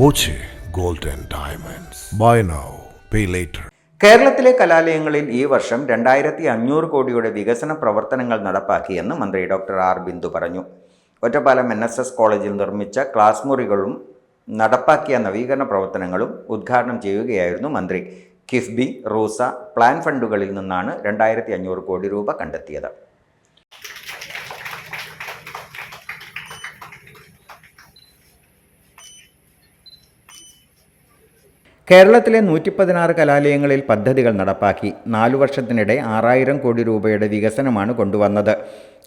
Boche golden diamonds. Buy now pay later. കേരളത്തിലെ കലാലയങ്ങളിൽ ഈ വർഷം രണ്ടായിരത്തി അഞ്ഞൂറ് കോടിയുടെ വികസന പ്രവർത്തനങ്ങൾ നടപ്പാക്കിയെന്ന് മന്ത്രി ഡോക്ടർ ആർ. ബിന്ദു പറഞ്ഞു. ഒറ്റപ്പാലം എൻ എസ് എസ് കോളേജിൽ നിർമ്മിച്ച ക്ലാസ് മുറികളും നടപ്പാക്കിയ നവീകരണ പ്രവർത്തനങ്ങളും ഉദ്ഘാടനം ചെയ്യുകയായിരുന്നു മന്ത്രി. കിഫ്ബി റൂസ പ്ലാൻ ഫണ്ടുകളിൽ നിന്നാണ് രണ്ടായിരത്തി അഞ്ഞൂറ് കോടി രൂപ കണ്ടെത്തിയത്. കേരളത്തിലെ നൂറ്റി പതിനാറ് കലാലയങ്ങളിൽ പദ്ധതികൾ നടപ്പാക്കി. നാലു വർഷത്തിനിടെ ആറായിരം കോടി രൂപയുടെ വികസനമാണ് കൊണ്ടുവന്നത്.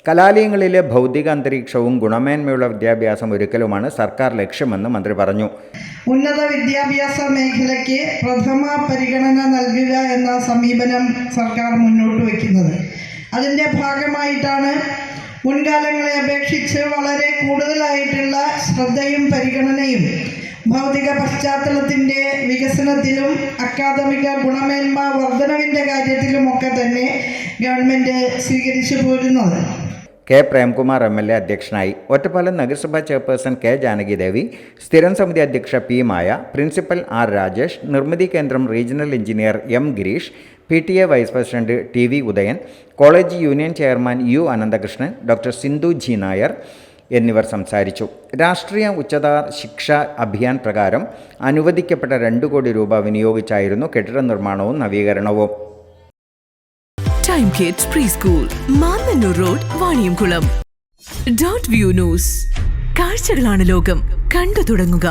കലാലയങ്ങളിലെ ഭൗതിക അന്തരീക്ഷവും ഗുണമേന്മയുള്ള വിദ്യാഭ്യാസം ഒരുക്കലുമാണ് സർക്കാർ ലക്ഷ്യമെന്ന് മന്ത്രി പറഞ്ഞു. ഉന്നത വിദ്യാഭ്യാസ മേഖലയ്ക്ക് പ്രഥമ പരിഗണന നൽകുക എന്ന സമീപനം സർക്കാർ മുന്നോട്ട് വയ്ക്കുന്നത്. അതിന്റെ ഭാഗമായിട്ടാണ് മുൻകാലങ്ങളെ അപേക്ഷിച്ച് വളരെ കൂടുതലായിട്ടുള്ള ശ്രദ്ധയും പരിഗണനയും ഭൗതിക പശ്ചാത്തലത്തിന്റെ വികസനത്തിലും അക്കാദമിക ഗുണമേന്മ വർധനവിന്റെ കാര്യത്തിലുമൊക്കെ തന്നെ ഗവൺമെന്റ് സ്വീകരിച്ചു പോരുന്നത്. K Premkumar M L A അധ്യക്ഷനായി ഒറ്റപ്പാലം നഗരസഭാ ചെയർപേഴ്സൺ കെ ജാനകിദേവി സ്ഥിരം സമിതി അധ്യക്ഷ P Maya principal R Rajesh Nirmithi Kendram regional engineer M Girish P T A vice president T V Udayan college union chairman U Ananthakrishnan doctor Sindhu G Nair എന്നിവർ സംസാരിച്ചു. രാഷ്ട്രീയ ഉച്ചതാർ ശിക്ഷ അഭിയാൻ പ്രകാരം അനുവദിക്കപ്പെട്ട രണ്ടു കോടി രൂപ വിനിയോഗിച്ചായിരുന്നു കെട്ടിട നിർമ്മാണവും നവീകരണവും. Time kids preschool Mannanur road Vaniyamkulam dot view news കാഴ്ചകളാണ് ലോകം. കണ്ടു തുടങ്ങുക.